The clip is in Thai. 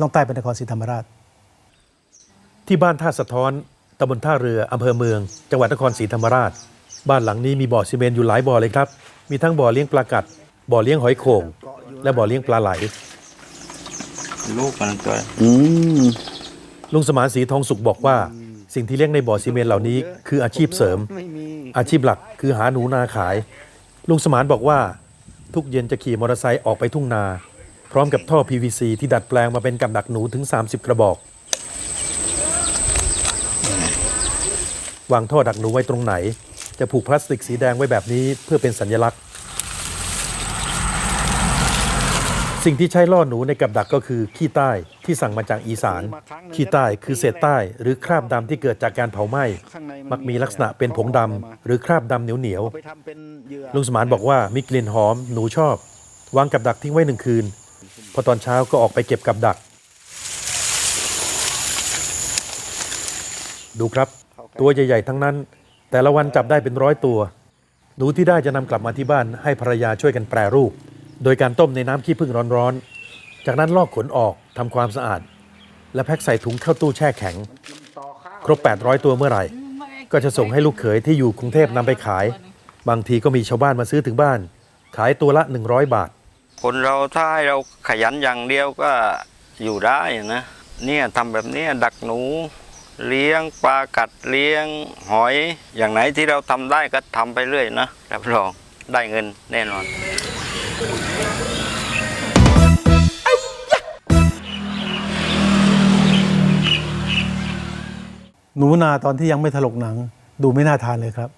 ล่องใต้เป็นนครศรีธรรมราช ที่บ้านท่าสะท้อนตำบลท่าเรืออำเภอเมือง จังหวัดนครศรีธรรมราช บ้านหลังนี้มีบ่อซีเมนต์อยู่หลายบ่อเลยครับ มีทั้งบ่อเลี้ยงปลากัด บ่อเลี้ยงหอยโข่ง และบ่อเลี้ยงปลาไหล ลูกมันตัวอืมลุงสมานสีทองสุขบอกว่า สิ่งที่เลี้ยงในบ่อซีเมนต์เหล่านี้คืออาชีพเสริมอาชีพหลักคือหาหนูนาขาย ลุงสมานบอกว่า ทุกเย็นจะขี่มอเตอร์ไซค์ออกไปทุ่งนา พร้อมกับท่อ PVC ที่ดัดแปลงมาเป็นกับดักหนูถึง 30 กระบอก วางท่อดักหนูไว้ตรงไหน จะผูกพลาสติกสีแดงไว้แบบนี้เพื่อเป็นสัญลักษณ์ สิ่งที่ใช้ล่อหนูในกับดักก็คือขี้ใต้ที่สั่งมาจากอีสาน ขี้ใต้คือเศษใต้ หรือคราบดำที่เกิดจากการเผาไหม้ มักมีลักษณะเป็นผงดำหรือคราบดำเหนียวเหนียวๆลุงสมานบอกว่ามีกลิ่นหอมหนูชอบ วางกับดักทิ้งไว้หนึ่งคืน พอตอนเช้าก็ออกไปเก็บกับดัก ดูครับ ตัวใหญ่ๆทั้งนั้น แต่ละวันจับได้เป็นร้อยตัว หนูที่ได้จะนำกลับมาที่บ้านให้ภรรยาช่วยกันแปรรูป โดยการต้มในน้ำขี้ผึ้งร้อนๆ จากนั้นลอกขนออกทำความสะอาด และแพ็คใส่ถุงเข้าตู้แช่แข็ง ครบ 800 ตัวเมื่อไหร่ ก็จะส่งให้ลูกเขยที่อยู่กรุงเทพนำไปขาย บางทีก็มีชาวบ้านมาซื้อถึงบ้าน ขายตัวละ 100 บาท คนเราถ้าให้เราขยันอย่างเดียวก็อยู่ได้นะเนี่ยทำแบบนี้ดักหนู เลี้ยงปลากัดเลี้ยงหอยอย่างไหนที่เราทำได้ก็ทำไปเรื่อยนะรับรองได้เงินแน่นอนหนูนาตอนที่ยังไม่ถลกหนัง ดูไม่น่าทานเลยครับ